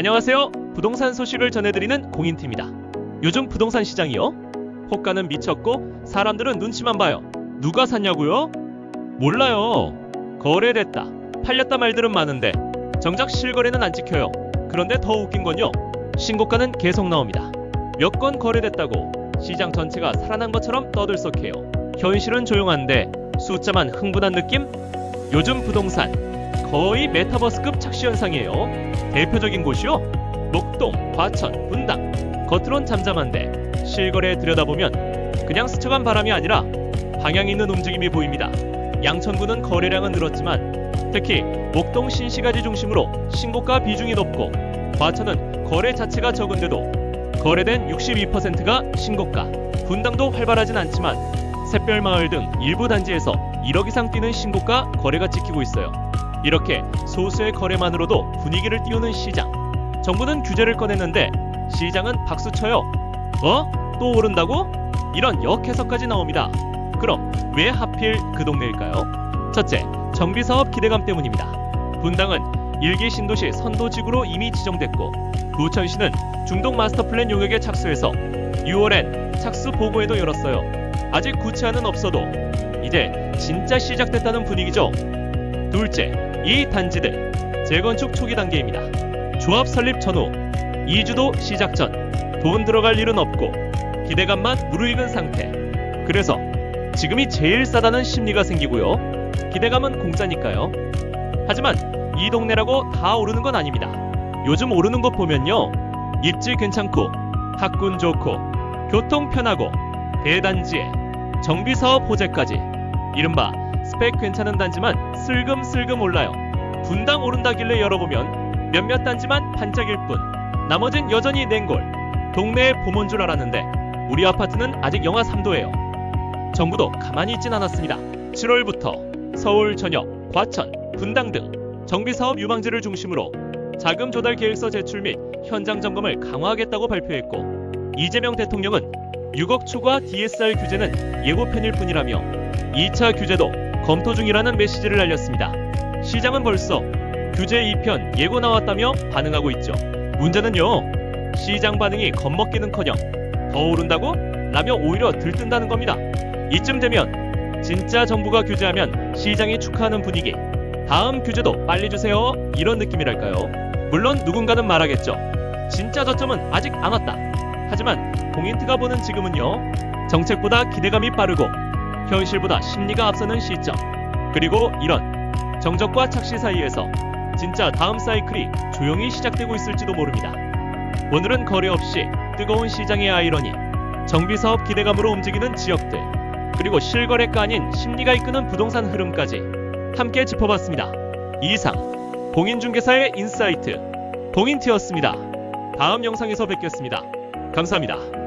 안녕하세요. 부동산 소식을 전해드리는 공인팀입니다. 요즘 부동산 시장이요? 호가는 미쳤고 사람들은 눈치만 봐요. 누가 샀냐고요? 몰라요. 거래됐다. 팔렸다 말들은 많은데 정작 실거래는 안 찍혀요. 그런데 더 웃긴 건요. 신고가는 계속 나옵니다. 몇 건 거래됐다고 시장 전체가 살아난 것처럼 떠들썩해요. 현실은 조용한데 숫자만 흥분한 느낌? 요즘 부동산 거의 메타버스급 착시 현상이에요. 대표적인 곳이요. 목동, 과천, 분당. 겉으론 잠잠한데 실거래 들여다보면 그냥 스쳐간 바람이 아니라 방향 있는 움직임이 보입니다. 양천구는 거래량은 늘었지만 특히 목동 신시가지 중심으로 신고가 비중이 높고 과천은 거래 자체가 적은데도 거래된 62%가 신고가. 분당도 활발하진 않지만 샛별마을 등 일부 단지에서 1억 이상 뛰는 신고가 거래가 찍히고 있어요. 이렇게 소수의 거래만으로도 분위기를 띄우는 시장. 정부는 규제를 꺼냈는데 시장은 박수쳐요. 어? 또 오른다고? 이런 역해석까지 나옵니다. 그럼 왜 하필 그 동네일까요? 첫째, 정비 사업 기대감 때문입니다. 분당은 일기 신도시 선도지구로 이미 지정됐고 부천시는 중동 마스터 플랜 용역에 착수해서 6월엔 착수 보고회도 열었어요. 아직 구체안은 없어도 이제 진짜 시작됐다는 분위기죠. 둘째, 이 단지들 재건축 초기 단계입니다. 조합 설립 전후 2주도 시작 전 돈 들어갈 일은 없고 기대감만 무르익은 상태. 그래서 지금이 제일 싸다는 심리가 생기고요. 기대감은 공짜니까요. 하지만 이 동네라고 다 오르는 건 아닙니다. 요즘 오르는 것 보면요. 입지 괜찮고 학군 좋고 교통 편하고 대단지에 정비 사업 호재까지 이른바 스펙 괜찮은 단지만 슬금슬금 올라요. 분당 오른다길래 열어보면 몇몇 단지만 반짝일 뿐. 나머진 여전히 냉골. 동네의 봄온 줄 알았는데 우리 아파트는 아직 영하 3도예요. 정부도 가만히 있진 않았습니다. 7월부터 서울 전역, 과천, 분당 등 정비 사업 유망지를 중심으로 자금 조달 계획서 제출 및 현장 점검을 강화하겠다고 발표했고 이재명 대통령은 6억 초과 DSR 규제는 예고편일 뿐이라며 2차 규제도 검토 중이라는 메시지를 날렸습니다. 시장은 벌써 규제 2편 예고 나왔다며 반응하고 있죠. 문제는요. 시장 반응이 겁먹기는커녕 더 오른다고? 라며 오히려 들뜬다는 겁니다. 이쯤 되면 진짜 정부가 규제하면 시장이 축하하는 분위기. 다음 규제도 빨리 주세요. 이런 느낌이랄까요. 물론 누군가는 말하겠죠. 진짜 저점은 아직 안 왔다. 하지만 공인트가 보는 지금은요. 정책보다 기대감이 빠르고 현실보다 심리가 앞서는 시점. 그리고 이런 정적과 착시 사이에서 진짜 다음 사이클이 조용히 시작되고 있을지도 모릅니다. 오늘은 거래 없이 뜨거운 시장의 아이러니, 정비 사업 기대감으로 움직이는 지역들, 그리고 실거래가 아닌 심리가 이끄는 부동산 흐름까지 함께 짚어봤습니다. 이상 공인중개사의 인사이트 공인티였습니다. 다음 영상에서 뵙겠습니다. 감사합니다.